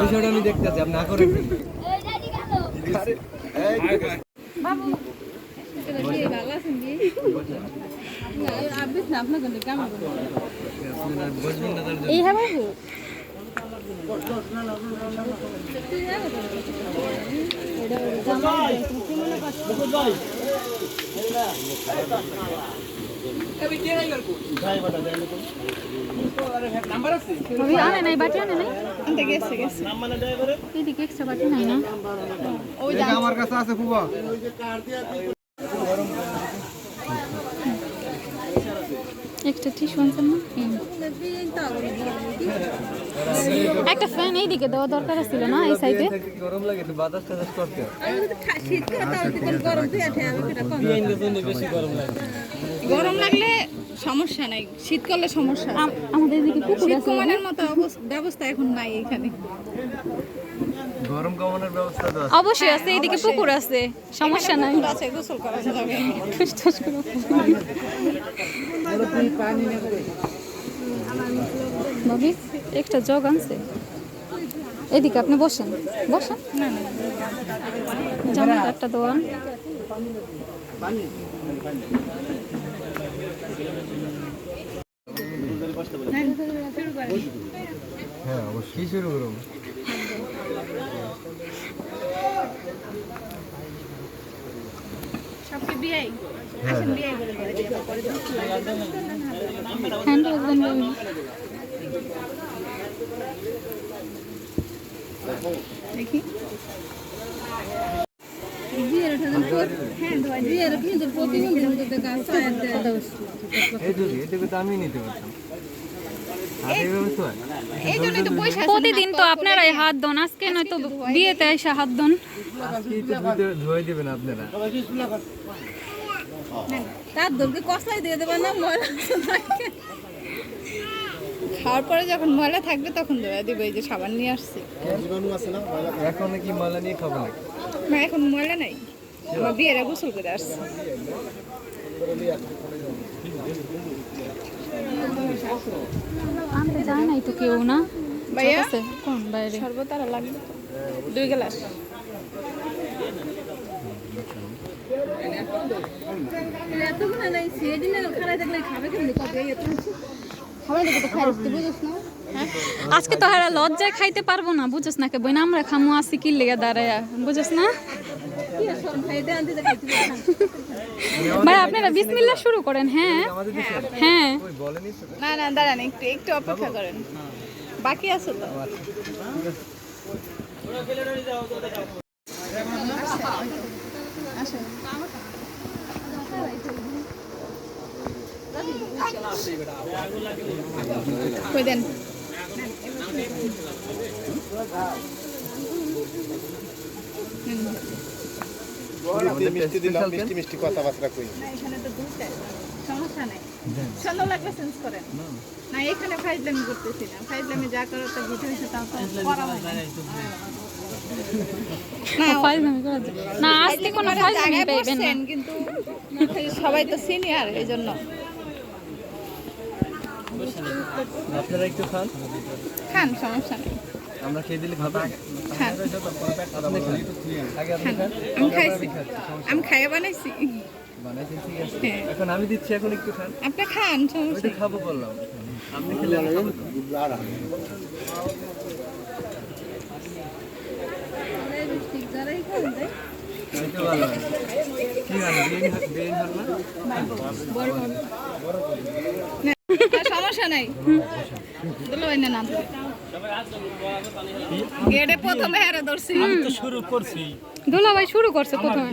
বিষয়টা আমি দেখতেছি আপনি না করে। এই হ্যাঁ বাবু ভাবি আনে নাই বাটি আনে নাই আনতে গেছে গেছে। এদিকে এক্সট্রা বাটি নাই না আমার কাছে আছে ফুবা এক্সট্রা টিস্যু আনছেন না? একটা ফ্যান এইদিকে দেওয়া দরকার ছিল না এই সাইডে গরম লাগে একটু বাতাস টাতাস করতে গরম লাগলে সমস্যা নাই শীত করলে সমস্যা আমাদের এদিকে পুকুর শীত আছে। কমানোর মতো ব্যবস্থা এখন নাই এখানে। গরম কমানোর ব্যবস্থা তো আছে। অবশ্যই আছে এইদিকে পুকুর আছে। সমস্যা নাই। আছে গোসল করা যাবে। ভাবি একটা জগ আনছে। এদিকে আপনি বসেন। বসেন। না না জামাই একটা দোয়ান হ্যাঁ অবশ্যই কি শুরু করুন সবকে বিয়াই হ্যাঁ হ্যাঁ। প্রতিদিন তো আপনারাই হাত দন আজকে নয়তো বিয়েতে এসে হাত দন ধুয়ে দিবেন আপনারা। তার দরকে কষাই দিয়ে দেবেন না ময়লা খাওয়ার পরে যখন ময়লা থাকবে তখন ধোয়া দিবে এই যে সাবান নিয়ে আসছি। এখন কি মালা নিয়ে খাব? নাকি না এখন ময়লা নাই। আমার বিয়েরা গোসল করে আসছে। আনতে যায় নাই তো কেউ না? ভাইয়া? কোন বাইরে? শরবত আর লাগবে। দুই গ্লাস। আজকে তো হারা লজ্জায় খাইতে পারব না, বুঝছ না কে? বই না আমরা খামু, আসি কি লেগে দাঁড়ায়, বুঝছ না? ভাই, আপনারা বিসমিল্লাহ শুরু করেন হ্যাঁ? হ্যাঁ। না না, দাঁড়ান একটু একটু অপেক্ষা করেন। বাকি আছে তো? আসেন। কই দেন? মিষ্টি দিলাম মিষ্টি মিষ্টি কথাবার্তা কই? না এখানে তো দুধ সমস্যা নাই। সুন্দর লাগলে চেঞ্জ করেন। না এখানে ফাইজলামি করতেছি না। ফাইজলামি যা করো তো হয়েছে তা তো করা না। আজকে কোনো ফাইজলামি পাইবেন কিন্তু সবাই তো সিনিয়র এই জন্য। আপনারা একটু খান। খান সমস্যা নেই। আমরা খেয়ে দিলে খাবেন আমি খাইছি। আমি খাইয়ে বানাইছি। হ্যাঁ। এখন আমি দিচ্ছি এখন একটু খান। আপনি খান সমস্যা খাব বললাম। আপনি খেলে আমি খাব তো। ওই তো ভালো হয়। কি খান বিরিয়ানি খান- বিরিয়ানি খান না না, সমস্যা নাই। দিলো নাম। গেটে প্রথমে হেরে ধরছি। দুলা ভাই শুরু করছে প্রথমে।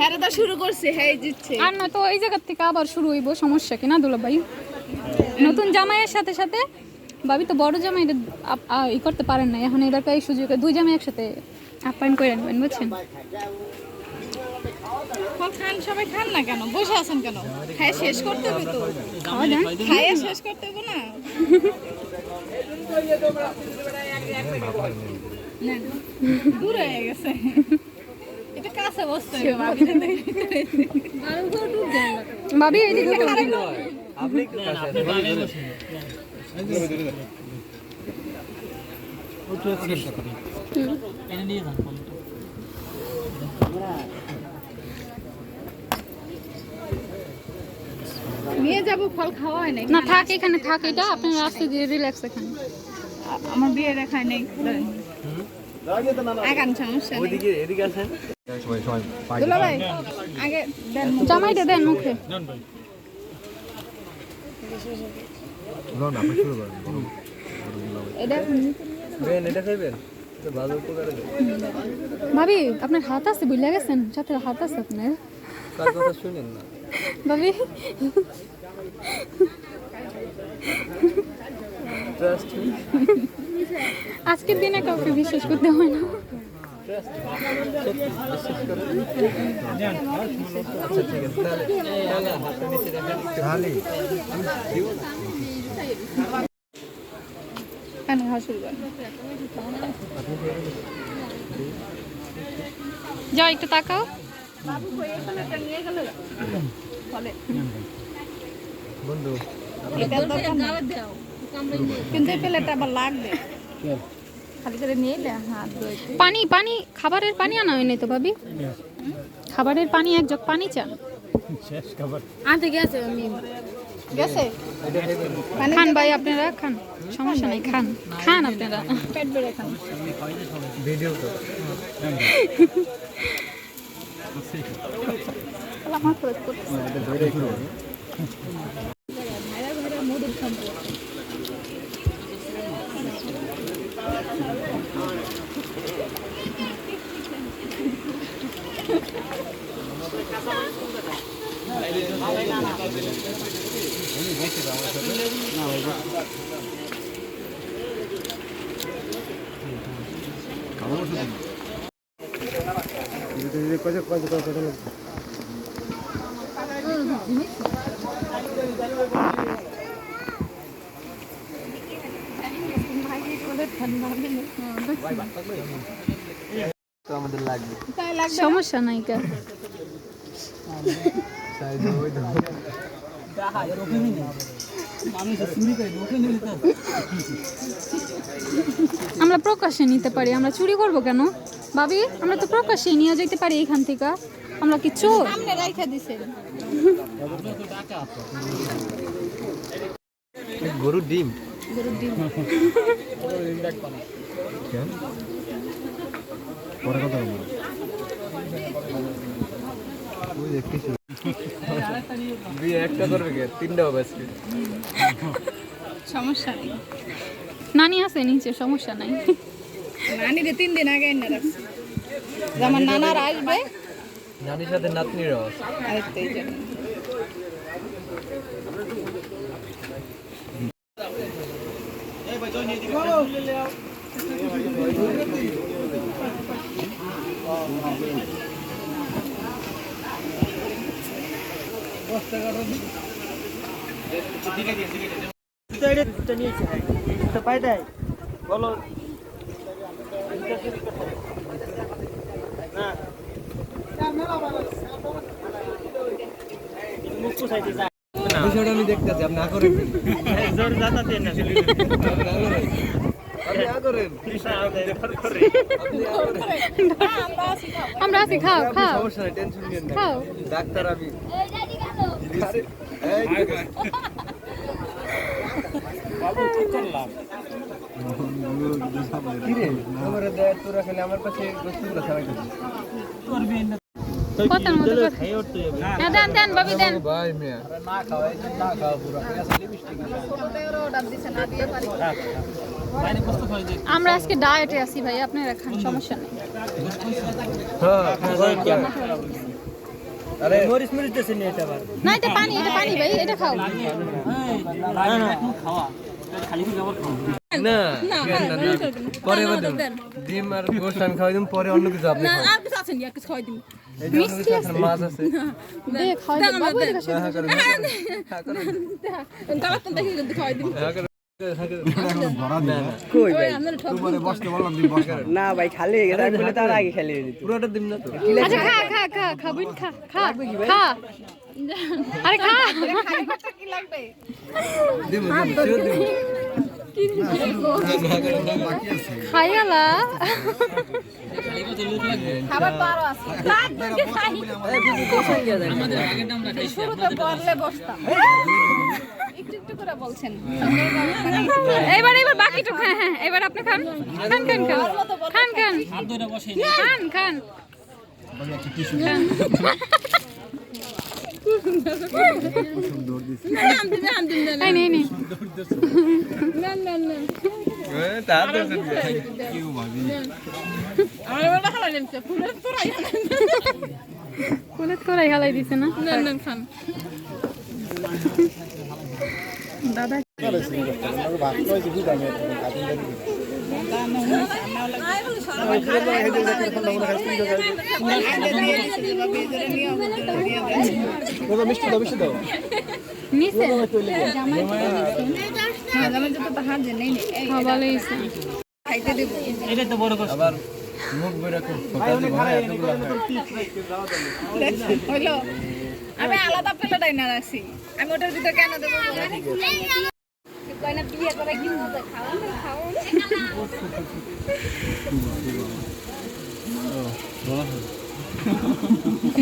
হেরে তো শুরু করছি হ্যাঁ জিতছে। আর না তো এই জায়গার থেকে আবার শুরু হইব সমস্যা কি না দুলা ভাই? নতুন জামাইয়ের সাথে সাথে ভাবি তো বড় জামাই ই করতে পারেন না এখন এবার এই সুযোগে দুই জামাই একসাথে আপ্যায়ন করে নেবেন বুঝছেন? খান সবাই খান না কেন? বসে আছেন কেন? খাই শেষ করতে হবে তো। খাওয়া শেষ করতে হবে না? না, দূর হয়ে গেছে। এটা কাছে বসতে হবে ভাবি ভাবি এইদিকে আপনি কাছে নিয়ে যাব ফল খাওয়া হয় নাই। না থাক এখানে থাক এটা আপনি রাস্তা দিয়ে রিল্যাক্স এখানে। আমার বিয়ে দেখায় নাই। আগান সমস্যা নেই। ওইদিকে এদিকে আসেন। দুলা ভাই আগে দেন জামাইটা দেন মুখে। এটা। ভাবি আপনার হাত আছে বুঝলে গেছেন? সাথে হাত আছে আপনার। তার কথা শুনেন না। ভাবি? আজকের দিনে কাউকে বিশ্বাস করতে হয় না। যাও একটু তাকাও। বন্ধু। কিন্তু প্লেটটা আবার লাগবে। খালি করে নিয়ে হাত পানি পানি খাবারের পানি আনা হয়নি তো ভাবি? খাবারের পানি এক জগ পানি চান। আনতে গেছে আমি গেছে? পানি খান ভাই আপনারা খান। সমস্যা নাই খান। খান আপনারা। পেট বেড়ে খান। ভিডিও তো। আমার খরচ করতে এটা ধরে শুরু ভাইরা ভাইরা মধুর সম্পর্ক তো আমাদের লাগবে তাই লাগবে সমস্যা নাই আমরা প্রকাশ্যে নিতে পারি আমরা চুরি করব কেন? ভাবি আমরা তো প্রকাশ্যে নিয়ে যেতে পারি এখান থেকে। আমরা কি চোর? সামনে রাইখা গরুর ডিম? পরে কথা বলব। ওই দেখতেছি বিয়ে একটা করবে কে? তিনটা হবে আজকে। সমস্যা নেই। নানি আছে নিচে সমস্যা নাই। নানিরে তিন দিন আগে এনে রাখছি। আমার নানার আসবে। নানির সাথে নাতনির তো এই জন্য বিষয়টা আমি দেখতেছি আপনি না করেন। না করেন। না আমরা আছি খাও খাও। সমস্যা নাই টেনশন নিয়েন না। খাও। ডাক্তার আমি। এই, কি রে? আমার হ্যাঁ দেন দেন দেন আজকে ডায়েটে আছি ভাই আপনারা খান সমস্যা নেই হ্যাঁ, না এটা পানি এটা পানি ভাই এটা খাও না না, না, না পরে ডিম আর গোস্ত আমি খাওয়াই দিম পরে অন্য কিছু আপনি আর কিছু আছে না কিছু খাওয়াই দিম মিষ্টি আছে মাছ আছে। দেখ খাওয়াই হ্যাঁ, হ্যাঁ, হ্যাঁ, না ভাই? খালি তার আগে খেলে পুরোটা দিন খাবি আচ্ছা, খা খা খা আরে খা। লাগবে? খাইয়ালা খাবার তো আরও আছে। শুরুতে বললে বসতাম। একটু একটু করে বলছেন। এবার এবার বাকিটুকু হ্যাঁ হ্যাঁ এবার আপনি খান। খান খান খান। খান খান। খান খান। খান। ফুলের তোরাই হালাই দিছে না? দাদা মিষ্টি দাও তো বড় মুখ বেরা খুব হইল আমি আলাদা প্লেট আইনা রাখছি। আমি ওটার ভিতরে কেন দেবো? কয়না বিয়ে করে কি মজা খাওয়া? খাওয়া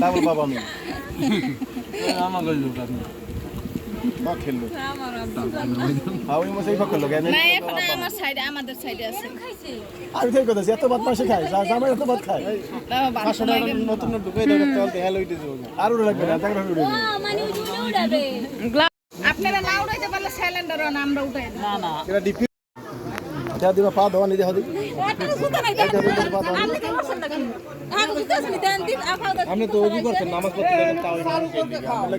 তারপর বাবা আমি আমার বা খেললো। আমি মশাই খেললো কেন না এখন আমার সাইডে আমাদের সাইডে আছে। আমি ঠিক কথা এত ভাত মাসে খাই জামাই এত ভাত খায়। নতুন ঢুকে দেবে হ্যালো ইটে যাব আর উড়ে লাগবে না তাকে উড়ে আপনারা না উড়াইতে পারলে সিলিন্ডার আমরা উঠাই দিই এটা ডিপি যা দিবা পা ধোয়া নিজে হদি আপনি তো অজু করছেন নামাজ পড়তে যাবেন তাও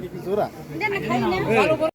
কি কিছু